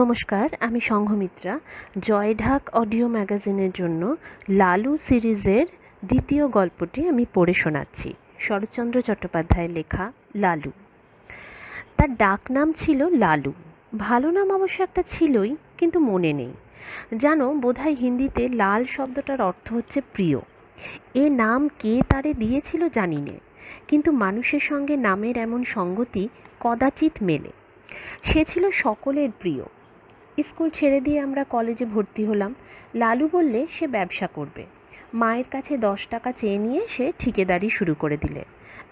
নমস্কার, আমি সংঘমিত্রা, জয়ঢাক অডিও ম্যাগাজিনের জন্য লালু সিরিজের দ্বিতীয় গল্পটি আমি পড়ে শোনাচ্ছি, শরৎচন্দ্র চট্টোপাধ্যায়ের লেখা লালু। তার ডাক নাম ছিল লালু। ভালো নাম অবশ্য একটা ছিলই, কিন্তু মনে নেই। জানো, বোধহয় হিন্দিতে লাল শব্দটার অর্থ হচ্ছে প্রিয়। এ নাম কে তারে দিয়েছিল জানি নে, কিন্তু মানুষের সঙ্গে নামের এমন সঙ্গতি কদাচিৎ মেলে। সে ছিল সকলের প্রিয়। স্কুল ছেড়ে দিয়ে আমরা কলেজে ভর্তি হলাম। লালু বললে, সে ব্যবসা করবে। মায়ের কাছে দশ টাকা চেয়ে নিয়ে সে ঠিকেদারি শুরু করে দিলে।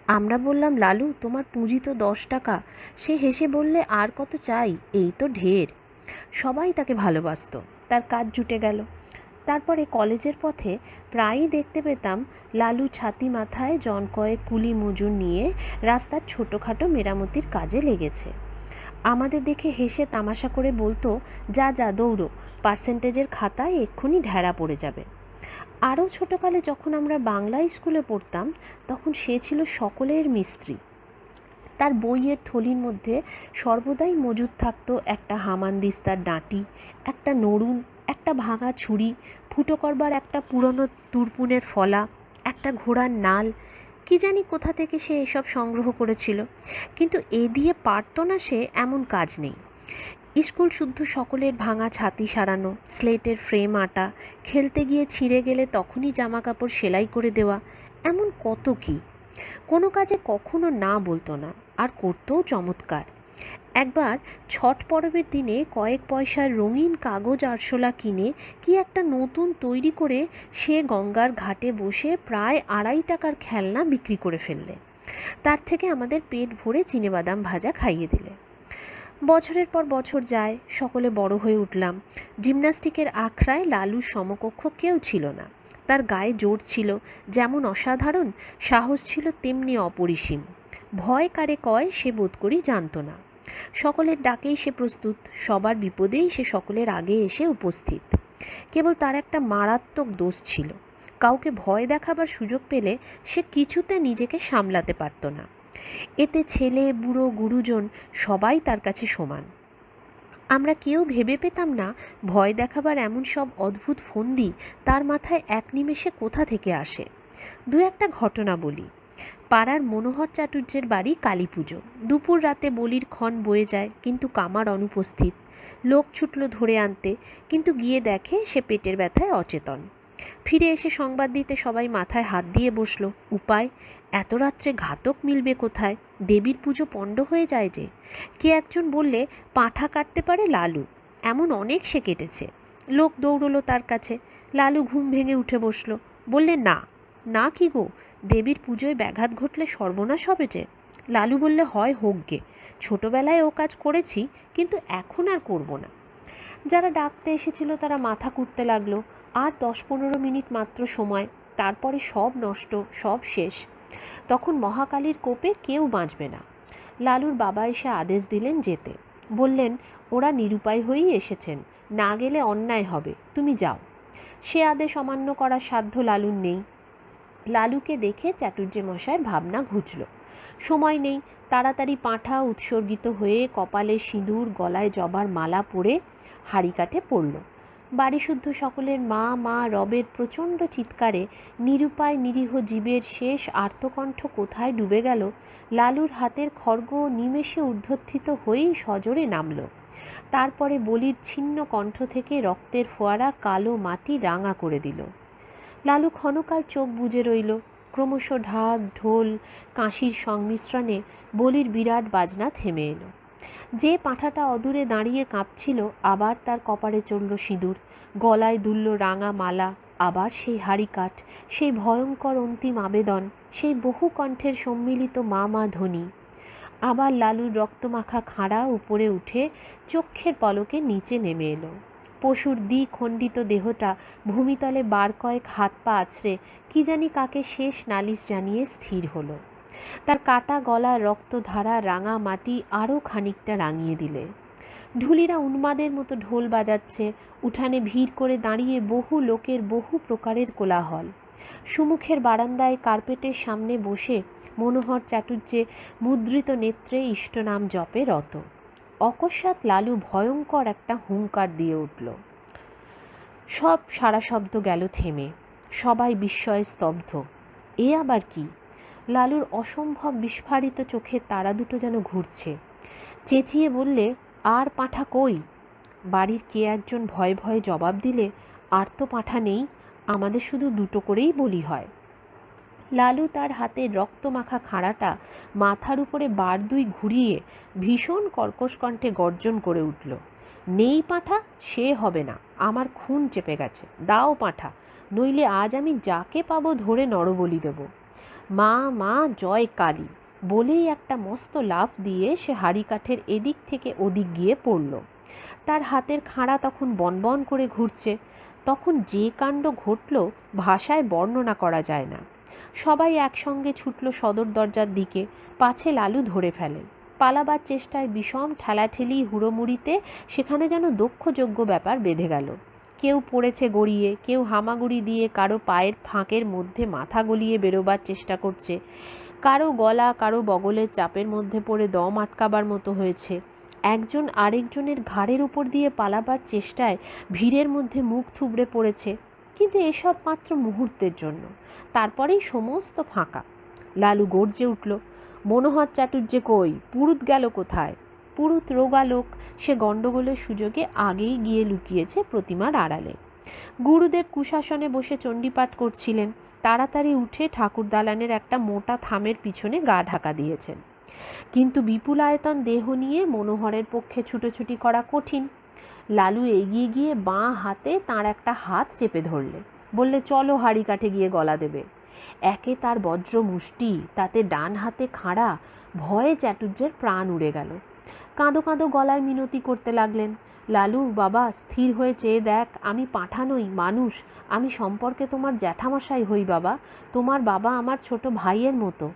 আমরা বললাম, লালু, তোমার পুঁজি তো দশ টাকা। সে হেসে বললে, আর কত চাই? এই তো ঢের। সবাই তাকে ভালোবাসত। তার কাজ জুটে গেল। তারপরে কলেজের পথে প্রায়ই দেখতে পেতাম, লালু ছাতি মাথায় জন কয়েক কুলি মজুর নিয়ে রাস্তার ছোটোখাটো মেরামতির কাজে লেগেছে। আমাদের দেখে হেসে তামাশা করে বলতো, যা যা, দৌড়ো। পার্সেন্টেজের খাতায় এক্ষুনি ঢেড়া পড়ে যাবে। আরও ছোটোকালে যখন আমরা বাংলা স্কুলে পড়তাম, তখন সে ছিল সকলের মিস্ত্রি। তার বইয়ের থলির মধ্যে সর্বদাই মজুদ থাকত একটা হামানদিস্তার ডাঁটি, একটা নড়ুন, একটা ভাঙা ছুরি, ফুটো করবার একটা পুরনো তুরপুনের ফলা, একটা ঘোড়ার নাল কি জানি কোথা থেকে সে এসব সংগ্রহ করেছিল। কিন্তু এ দিয়ে পারত না সে এমন কাজ নেই। স্কুল শুদ্ধ সকলের ভাঙা ছাতি সারানো, স্লেটের ফ্রেম আটা, খেলতে গিয়ে ছিঁড়ে গেলে তখনই জামা কাপড় সেলাই করে দেওয়া, এমন কত কি? কোনো কাজে কখনো না বলতো না, আর করতেও চমৎকার। একবার ছট পরবের দিনে কয়েক পয়সার রঙিন কাগজ আরশোলা কিনে কি একটা নতুন তৈরি করে সে গঙ্গার ঘাটে বসে প্রায় আড়াই টাকার খেলনা বিক্রি করে ফেললে। তার থেকে আমাদের পেট ভরে চিনেবাদাম ভাজা খাইয়ে দিলে। বছরের পর বছর যায়, সকলে বড় হয়ে উঠলাম। জিমন্যাস্টিকের আখড়ায় লালুর সমকক্ষ কেউ ছিল না। তার গায়ে জোর ছিল, যেমন অসাধারণ, সাহস ছিল তেমনি অপরিসীম। ভয় কারে কয় সে বোধ করি জানতো না। সকলের ডাকেই সে প্রস্তুত, সবার বিপদেই সে সকলের আগে এসে উপস্থিত। কেবল তার একটা মারাত্মক দোষ ছিল, কাউকে ভয় দেখাবার সুযোগ পেলে সে কিছুতে নিজেকে সামলাতে পারত না। এতে ছেলে, বুড়ো, গুরুজন সবাই তার কাছে সমান। আমরা কেউ ভেবে পেতাম না ভয় দেখাবার এমন সব অদ্ভুত ফন্দি তার মাথায় এক নিমেষে কোথা থেকে আসে। দু একটা ঘটনা বলি। পাড়ার মনোহর চাটুর্যের বাড়ি কালী পুজো দুপুর রাতে বলির ক্ষণ বয়ে যায়, কিন্তু কামার অনুপস্থিত। লোক ছুটল ধরে আনতে, কিন্তু গিয়ে দেখে সে পেটের ব্যথায় অচেতন। ফিরে এসে সংবাদ দিতে সবাই মাথায় হাত দিয়ে বসল। উপায়? এত রাত্রে ঘাতক মিলবে কোথায়? দেবীর পুজো পণ্ড হয়ে যায় যে। কে একজন বললে, পাঁঠা কাটতে পারে লালু। এমন অনেক সে কেটেছে। লোক দৌড়লো তার কাছে। লালু ঘুম ভেঙে উঠে বসল। বললে, না। না কি গো? দেবীর পুজোয় ব্যাঘাত ঘটলে সর্বনাশ হবে যে। লালু বললে, হয়, হোক গে। ছোটোবেলায় ও কাজ করেছি, কিন্তু এখন আর করব না। যারা ডাকতে এসেছিল, তারা মাথা কুটতে লাগল। আর দশ পনেরো মিনিট মাত্র সময়, তারপরে সব নষ্ট, সব শেষ। তখন মহাকালীর কোপে কেউ বাঁচবে না। লালুর বাবা এসে আদেশ দিলেন যেতে। বললেন, ওরা নিরুপায় হয়েই এসেছেন। না গেলে অন্যায় হবে। তুমি যাও। সে আদেশ অমান্য করার সাধ্য লালুর নেই। লালুকে দেখে চাটুর্যে মশায়ের ভাবনা ঘুচল। সময় নেই, তাড়াতাড়ি পাঁঠা উৎসর্গিত হয়ে কপালে সিঁদুর গলায় জবার মালা পরে হাড়ি কাঠে পড়ল বাড়িশুদ্ধ সকলের মা মা, রবের প্রচণ্ড চিৎকারে নিরুপায় নিরীহ জীবের শেষ আর্তকণ্ঠ কোথায় ডুবে গেল, লালুর হাতের খর্গ নিমেষে ঊর্ধ্বত্থিত হয়েই সজোরে নামল। তারপরে বলির ছিন্ন কণ্ঠ থেকে রক্তের ফোয়ারা কালো মাটি রাঙা করে দিল। লালু ক্ষণকাল চোখ বুজে রইল। ক্রমশ ঢাক, ঢোল, কাঁশির সংমিশ্রণে বলির বিরাট বাজনা থেমে এলো। যে পাঁঠাটা অদূরে দাঁড়িয়ে কাঁপছিল, আবার তার কপারে চলল সিঁদুর। গলায় দুলল রাঙা মালা, আবার সেই হাড়ি কাঠ, সেই ভয়ঙ্কর অন্তিম আবেদন, সেই বহু কণ্ঠের সম্মিলিত মা মা ধ্বনি। আবার লালুর রক্তমাখা খাড়া উপরে উঠে চক্ষের পলকে নিচে নেমে এলো। পশুর দ্বিখণ্ডিত দেহটা ভূমিতলে বার কয়েক হাত পা আছড়ে কি জানি কাকে শেষ নালিশ জানিয়ে স্থির হলো। তার কাটা গলা, রক্তধারা, রাঙা মাটি আরও খানিকটা রাঙিয়ে দিলে। ঢুলিরা উন্মাদের মতো ঢোল বাজাচ্ছে, উঠানে ভিড় করে দাঁড়িয়ে বহু লোকের বহু প্রকারের কোলাহল। সুমুখের বারান্দায় কার্পেটের সামনে বসে মনোহর চাটুর্যে মুদ্রিত নেত্রে ইষ্টনাম জপে রত। অকস্মাৎ লালু ভয়ঙ্কর একটা হুঙ্কার দিয়ে উঠল। সব সারা শব্দ গেল থেমে। সবাই বিস্ময়ে স্তব্ধ। এ আবার কি? লালুর অসম্ভব বিস্ফারিত চোখে তারা দুটো যেন ঘুরছে। চেঁচিয়ে বললে, আর পাঁঠা কই? বাড়ির কে একজন ভয়ে ভয়ে জবাব দিলে, আর তো পাঁঠা নেই, আমাদের শুধু দুটো করেই বলি হয়। লালু তার হাতের রক্তমাখা খাঁড়াটা মাথার উপরে বার দুই ঘুরিয়ে ভীষণ কর্কশ কণ্ঠে গর্জন করে উঠল। নেই পাঁঠা, সে হবে না। আমার খুন চেপে গেছে। দাও পাঁঠা, নইলে আজ আমি যাকে পাবো ধরে নরবলি দেব। মা মা, জয় কালী। বলেই একটা মস্ত লাফ দিয়ে সে হাড়ি কাঠের এদিক থেকে ওদিক গিয়ে পড়ল। তার হাতের খাঁড়া তখন বনবন করে ঘুরছে। তখন যে কাণ্ড ঘটল, ভাষায় বর্ণনা করা যায় না। সবাই একসঙ্গে ছুটল সদর দরজার দিকে। পাছে লালু ধরে ফেলে। পালাবার চেষ্টায় বিষম ঠেলাঠেলি হুড়োমুড়িতে সেখানে যেন দক্ষযোগ্য ব্যাপার বেঁধে গেল। কেউ পড়েছে গড়িয়ে, কেউ হামাগুড়ি দিয়ে, কারও পায়ের ফাঁকের মধ্যে মাথা গলিয়ে বেরোবার চেষ্টা করছে। কারও গলা, কারও বগলের চাপের মধ্যে পড়ে দম আটকাবার মতো হয়েছে। একজন আরেকজনের ঘাড়ের উপর দিয়ে পালাবার চেষ্টায় ভিড়ের মধ্যে মুখ থুবড়ে পড়েছে। কিন্তু এসব মাত্র মুহূর্তের জন্য। তারপরেই সমস্ত ফাঁকা। লালু গর্জে উঠল, মনোহর চাটুর্যে কই? পুরুত গেল কোথায়? পুরুত রোগালোক সে গণ্ডগোলের সুযোগে আগেই গিয়ে লুকিয়েছে প্রতিমার আড়ালে। গুরুদেব কুশাসনে বসে চণ্ডীপাঠ করছিলেন। তাড়াতাড়ি উঠে ঠাকুর দালানের একটা মোটা থামের পিছনে গা ঢাকা দিয়েছেন। কিন্তু বিপুল আয়তন দেহ নিয়ে মনোহরের পক্ষে ছুটোছুটি করা কঠিন। লালু এগিয়ে গিয়ে বাঁ হাতে তার একটা হাত চেপে ধরলে। বললে, চলো হাড়ি কাঠে গিয়ে গলা দেবে। একে তার বজ্র মুষ্টি, তাতে ডান হাতে খাড়া, ভয়ে চাটুর্যের প্রাণ উড়ে গেল। কাঁদো কাঁদো গলায় মিনতি করতে লাগলেন। লালু, বাবা, স্থির হয়ে চেয়ে দেখ, আমি পাঠানোই, মানুষ। আমি সম্পর্কে তোমার জ্যাঠামশাই হই, বাবা। তোমার বাবা আমার ছোট ভাইয়ের মতো।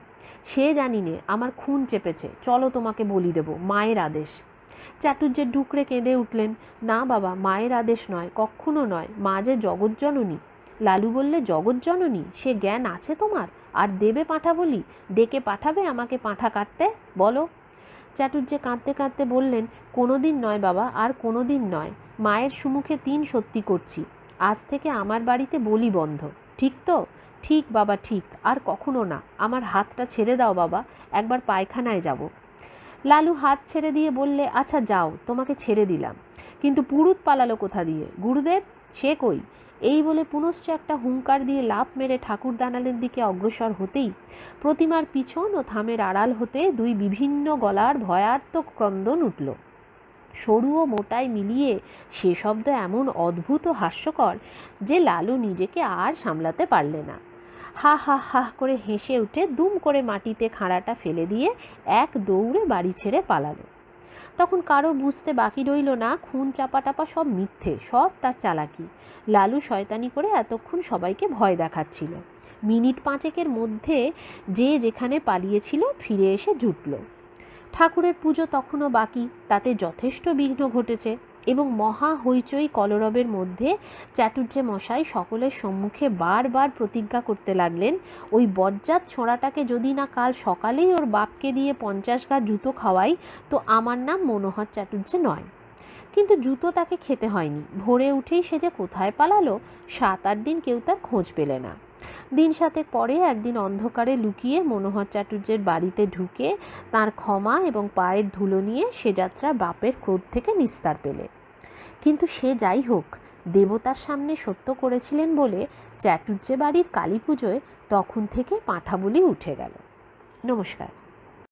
সে জানিনে আমার খুন চেপেছে। চলো তোমাকে বলি দেব, মায়ের আদেশ। চাটুর্যের ডুকরে কেঁদে উঠলেন, না বাবা, মায়ের আদেশ নয় কক্ষণও নয়, মা যে জগজ্জননী। লালু বললে, জগজ্জননী? সে জ্ঞান আছে তোমার? আর দেবে পাঠা বলি? ডেকে পাঠাবে আমাকে পাঁঠা কাটতে? বলো। চাটুর্যে কাঁদতে কাঁদতে বললেন কোনো দিন নয় বাবা, আর কোনো দিন নয়, মায়ের সুমুখে তিন সত্যি করছি, আজ থেকে আমার বাড়িতে বলি বন্ধ। ঠিক তো? ঠিক বাবা, ঠিক, আর কখনো না, আমার হাতটা ছেড়ে দাও বাবা, একবার পায়খানায় যাব। লালু হাত ছেড়ে দিয়ে বললে আচ্ছা যাও, তোমাকে ছেড়ে দিলাম। কিন্তু পুরুত পালালো কোথা দিয়ে? গুরুদেব? সে কই? এই বলে পুনশ্চ একটা হুঙ্কার দিয়ে লাফ মেরে ঠাকুর দানালের দিকে অগ্রসর হতেই প্রতিমার পিছন ও থামের আড়াল হতে দুই বিভিন্ন গলার ভয়ার্থক ক্রন্দন উঠল। সরু ও মোটায় মিলিয়ে সে শব্দ এমন অদ্ভুত হাস্যকর যে লালু নিজেকে আর সামলাতে পারলে না। হা হা হা করে হেসে উঠে দুম করে মাটিতে খাঁড়াটা ফেলে দিয়ে এক দৌড়ে বাড়ি ছেড়ে পালালো। তখন কারও বুঝতে বাকি রইল না, খুন চাপা টাপা সব মিথ্যে, সব তার চালাকি। লালু শয়তানি করে এতক্ষণ সবাইকে ভয় দেখাচ্ছিল। মিনিট পাঁচেকের মধ্যে যে যেখানে পালিয়েছিল ফিরে এসে জুটল। ঠাকুরের পুজো তখনও বাকি, তাতে যথেষ্ট বিঘ্ন ঘটেছে। এবং মহা হইচই কলরবের মধ্যে চাটুর্যে মশাই সকলের সম্মুখে বারবার প্রতিজ্ঞা করতে লাগলেন, ওই বজ্জাত ছোঁড়াটাকে যদি না কাল সকালেই ওর বাপকে দিয়ে পঞ্চাশ গা জুতো খাওয়াই, তো আমার নাম মনোহর চাটুর্যে নয়। কিন্তু জুতো তাকে খেতে হয়নি। ভোরে উঠেই সে যে কোথায় পালালো, সাত আট দিন কেউ তার খোঁজ পেলে না। দিন সাতেক পরে একদিন অন্ধকারে লুকিয়ে মনোহর চাটুর্যের বাড়িতে ঢুকে তার ক্ষমা এবং পায়ের ধুলো নিয়ে সে যাত্রা বাপের ক্রোধ থেকে নিস্তার পেলে। কিন্তু সে যাই হোক, দেবতার সামনে সত্য করেছিলেন বলে চ্যাটুর্যে বাড়ির কালী পুজোয় তখন থেকে পাঁঠা বলি উঠে গেল। নমস্কার।